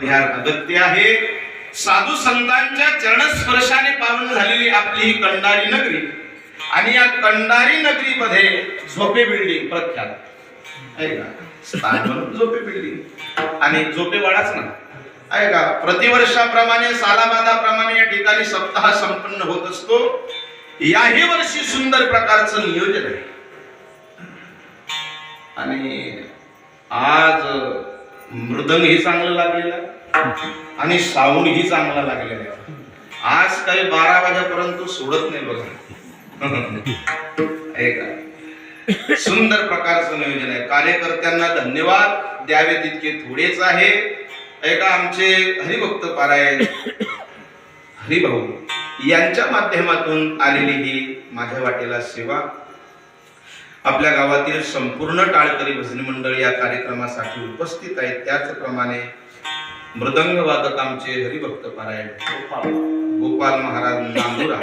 परिहार अगत्य आहे. साधू संतांच्या चरणस्पर्शाने पावन झालेली आपली ही कंडारी नगरी. आणि या कंडारी नगरीमध्ये झोपे बिल्डिंग प्रख्यात. आहे म्हणून झोपे बिल्डिंग आणि झोपेवाडाच ना. ऐका प्रतिवर्षाप्रमाणे सालाबादाप्रमाणे या ठिकाणी सप्ताह संपन्न होत असतो. याही वर्षी सुंदर प्रकारचं नियोजन आहे. आणि आज मृदंग ही चांगलं लागलेलं आहे आणि साऊंड ही चांगला लागलेला आहे. आज काही बारा वाजेपर्यंत सोडत नाही बघा. ऐका. सुंदर प्रकारचं नियोजन आहे. कार्यकर्त्यांना धन्यवाद. द्यावे तितके थोडेच आहे. ऐका आमचे हरिभक्त पारायण हरिभाऊ यांच्या माध्यमातून आलेली ही माझ्या वाटेला सेवा आपल्या गावातील संपूर्ण टाळकरी भजनी मंडळ या कार्यक्रमासाठी उपस्थित आहेत. त्याचप्रमाणे मृदंग वादक आमचे हरिभक्त पारायण गोपाल महाराज नांदुरा.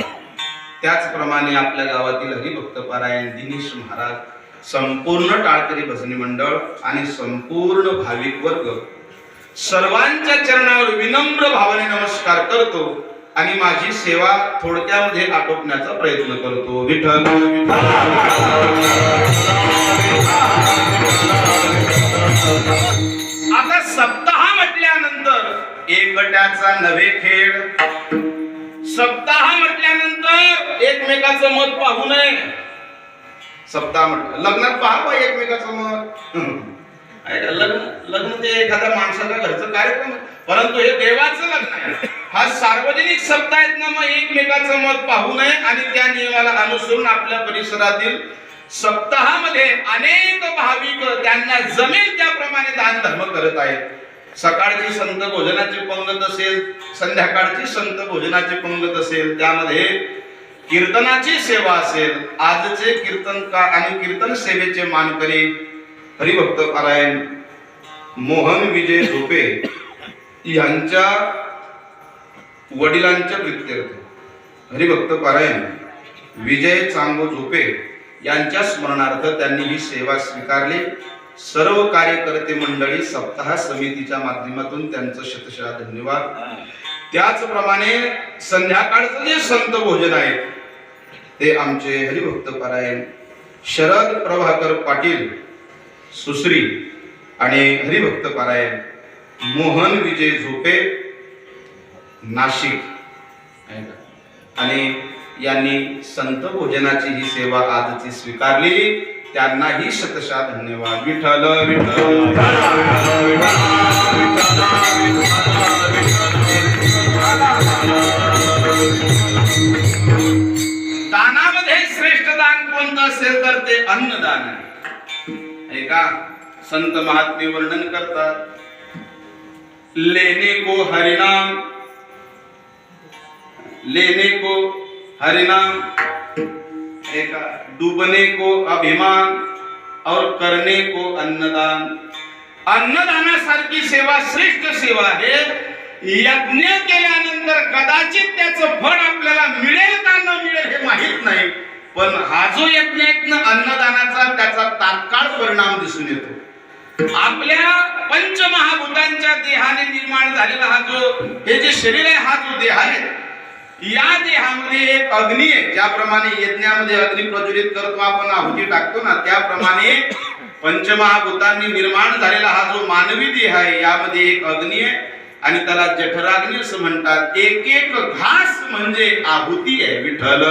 त्याचप्रमाणे आपल्या गावातील हरिभक्त पारायण दिनेश महाराज. संपूर्ण टाळकरी भजनी मंडळ आणि संपूर्ण भाविक वर्ग. सर्वांच्या चरणावर विनम्र भावाने नमस्कार करतो. आणि माझी सेवा थोडक्यामध्ये आटोपण्याचा प्रयत्न करतो. विठ्ठल. आता सप्ताह म्हटल्यानंतर एकट्याचा नवे खेळ. सप्ताह म्हटल्यानंतर एकमेकाचं मत पाहू नये. सप्ताह म्हटलं लग्नात पहा एकमेकाचं मत. लग्न लग्न ते एखाद्या माणसाचा घरचं कार्यक्रम परंतु हे देवाचं लग्न आहे. हा सार्वजनिक शब्द आहेत ना मग एकमेकाचं मत पाहू नये आणि त्या नियमाला अनुसरून आपल्या परिसरातील सप्ताहामध्ये अनेक भाविक त्यांना जमेल त्याप्रमाणे दान धर्म करत आहेत. सकाळची संत भोजनाची पंगत असेल संध्याकाळची संत भोजनाची पंगत असेल त्यामध्ये कीर्तनाची सेवा असेल आजचे कीर्तनकार आणि कीर्तन सेवेचे मानकरी हरिभक्त पारायण मोहन विजय झोपे यांच्या वडिलांच्या प्रित्यर्थ हरिभक्त पारायण विजय चांगो झोपे यांच्या स्मरणार्थ त्यांनी ही सेवा स्वीकारली. सर्व कार्यकर्ते मंडळी सप्ताह समितीच्या माध्यमातून त्यांचं शतशः धन्यवाद. त्याचप्रमाणे संध्याकाळचं जे संत भोजन आहे ते आमचे हरिभक्त पारायण शरद प्रभाकर पाटील सुश्री आणि हरिभक्त पारायण मोहन विजय झोपे नाशिक. आणि यांनी संत भोजनाची ही सेवा आजची स्वीकारली त्यांनाही शतशा धन्यवाद. विठल दानामध्ये श्रेष्ठ दान कोणतं? असेल तर ते अन्नदान आहे. ते का? संत महात्मे वर्णन करतात. लेने को हरिनाम. लेने को हरिनाम. एका डूबने को अभिमान. और करने को अन्नदान. अन्नदानासारखी सेवा श्रेष्ठ सेवा आहे. यज्ञ केल्यानंतर कदाचित त्याचं फळ आपल्याला मिळेल का न मिळेल हे माहिती पण हा जो यज्ञ अन्नदानाचा त्याचा तात्काळ परिणाम दिसून येतो. आपल्या पंचमहाभूतांच्या देहाने निर्माण झालेला हा जो हे जे शरीर आहे हा जो देह आहे या देहामध्ये एक अग्नी आहे. ज्याप्रमाणे यज्ञामध्ये अग्नी प्रज्वलित करतो आपण आहुती टाकतो ना त्याप्रमाणे पंचमहाभूतांनी निर्माण झालेला हा जो मानवी देह आहे यामध्ये एक अग्नी आहे आणि त्याला जठराग्नी असं म्हणतात. एक एक घास म्हणजे आहुती आहे विठ्ठल.